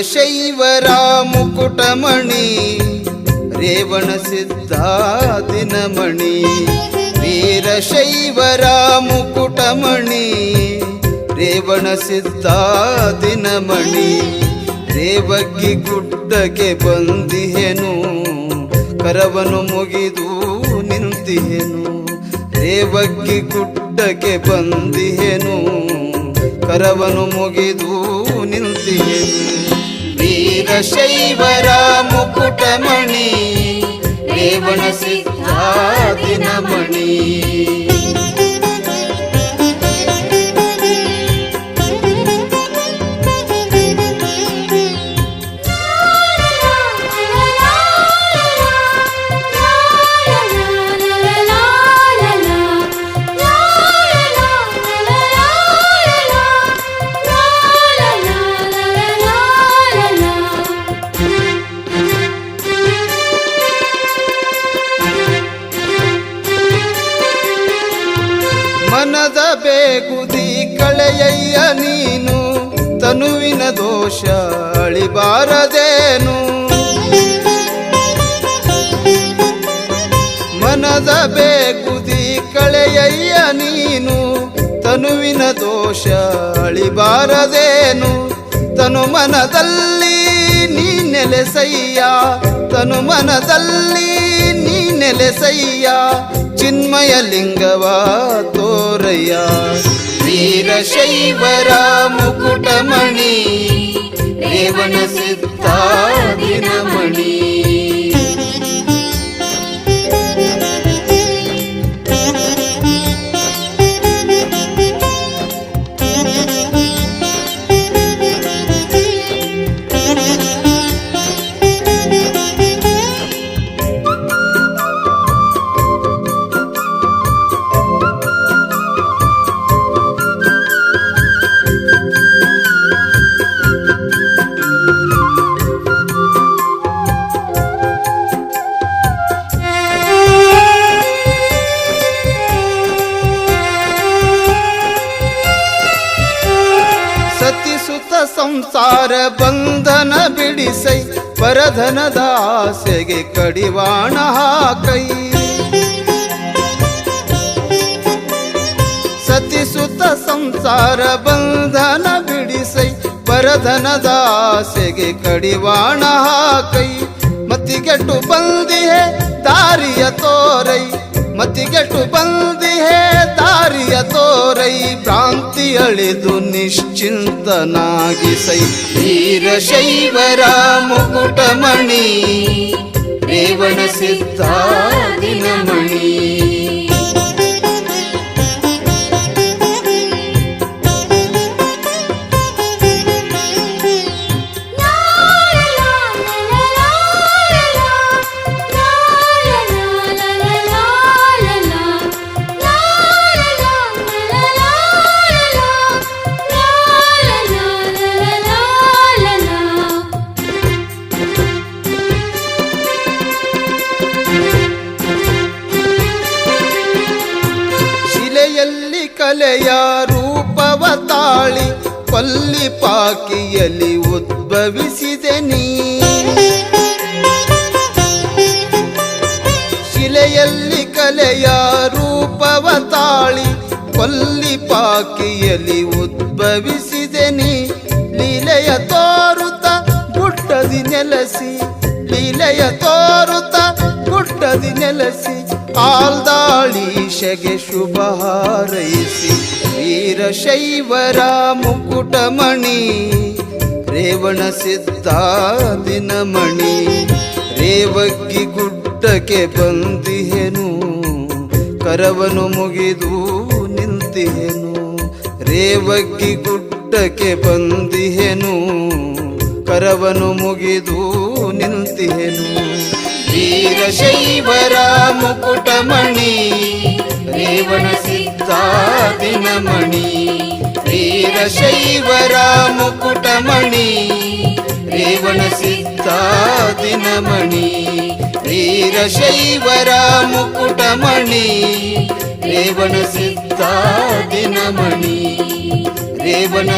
ವೀರಶೈವರ ಮುಕುಟಮಣಿ ರೇವಣ ಸಿದ್ಧ ದಿನಮಣಿ ವೀರಶೈವರ ಮುಕುಟಮಣಿ ರೇವಣ ಸಿದ್ಧ ದಿನಮಣಿ ರೇವಗ್ಗಿ ಗುಡ್ಡಕ್ಕೆ ಬಂದಿಹೆನು, ಕರವನು ಮುಗಿದು ನಿಂತಿಹೆನು. ರೇವಗ್ಗಿ ಗುಡ್ಡಕ್ಕೆ ಬಂದಿಹೆನು, ಕರವನು ಮುಗಿದು ನಿಂತಿಹೆನು. ವೀರಶೈವರ ಮುಕುಟಮಣಿ ರೇವಣ ಮನದ ಬೇಗುದಿ ಕಳೆಯಯ್ಯ ನೀನು, ತನುವಿನ ದೋಷ ಅಳಿಬಾರದೇನು? ಮನದ ಬೇಗುದಿ ಕಳೆಯಯ್ಯ ನೀನು, ತನುವಿನ ದೋಷ ಅಳಿಬಾರದೇನು? ತನು ಮನದಲ್ಲಿ ನೀ ನೆಲೆಸಯ್ಯ, ತನು ಮನದಲ್ಲಿ ನೀ ನೆಲೆಸಯ್ಯ ಚಿನ್ಮಯ ಲಿಂಗವ ತೋರಯ್ಯ. ವೀರಶೈವರ ಮುಕುಟಮಣಿ ರೇವಣ ಸಿದ್ಧ ಸಂಸಾರ ಬಂಧನ ಬಿಡಿಸೈ ಪರಧನದ ಆಸೆಗೆ ಕಡಿವಾಣ ಹಾಕೈ. ಸತಿಸುತ್ತ ಸಂಸಾರ ಬಂಧನ ಬಿಡಿಸೈ ಪರಧನದ ಆಸೆಗೆ ಕಡಿವಾಣ ಹಾಕೈ. ಮತಿಗೆಟ್ಟು ಬಂದಿಹೆ ದಾರಿಯ ತೋರೈ ಮತಿಗೆಟ್ಟು ಬಂದಿಹೇ ದಾರಿಯ ತೋರೈ ಪ್ರಾಂತಿ ಅಳಿದು ನಿಶ್ಚಿಂತನಾಗಿಸೈ. ವೀರಶೈವರ ಮುಕುಟಮಣಿ ರೇವಣ ಸಿದ್ಧ ದಿನಮಣಿ. ಕಲೆಯ ರೂಪವ ತಾಳಿ ಪಲ್ಲಿ ಪಾಕಿಯಲ್ಲಿ ಉದ್ಭವಿಸಿದೆ ನೀ. ಶಿಲೆಯಲ್ಲಿ ಕಲೆಯ ರೂಪವ ತಾಳಿ ಪಲ್ಲಿ ಪಾಕಿಯಲ್ಲಿ ಉದ್ಭವಿಸಿದೆ ನೀ. ತೋರುತ್ತ ಗುಡ್ಡದಿ ನೆಲೆಸಿ, ಲೀಲೆಯ ತೋರುತ್ತ ಗುಡ್ಡದಿ ನೆಲೆಸಿ ಆಲ್ದಾಳೀಶಗೆ ಶುಭ ಹಾರೈಸಿ ವೀರಶೈವರ ಮುಕುಟಮಣಿ, ರೇವಣ ಸಿದ್ಧ ದಿನಮಣಿ ರೇವಗ್ಗಿ ಗುಡ್ಡಕ್ಕೆ ಬಂದಿಹೆನು, ಕರವನು ಮುಗಿದು ನಿಂತಿಹೆನು ರೇವಗ್ಗಿ ಗುಡ್ಡಕ್ಕೆ ಬಂದಿಹೆನು, ಕರವನು ಮುಗಿದು ನಿಂತಿಹೆನು. ವೀರಶೈವರ ಮುಕುಟಮಣಿ ರೇವಣ ಸಿದ್ಧ ದಿನಮಣಿ ವೀರಶೈವರ ಮುಕುಟಮಣಿ ರೇವಣ ಸಿದ್ಧ ದಿನಮಣಿ ವೀರಶೈವರ ಮುಕುಟಮಣಿ ರೇವಣ ಸಿದ್ಧ ದಿನಮಣಿ ರೇವಣ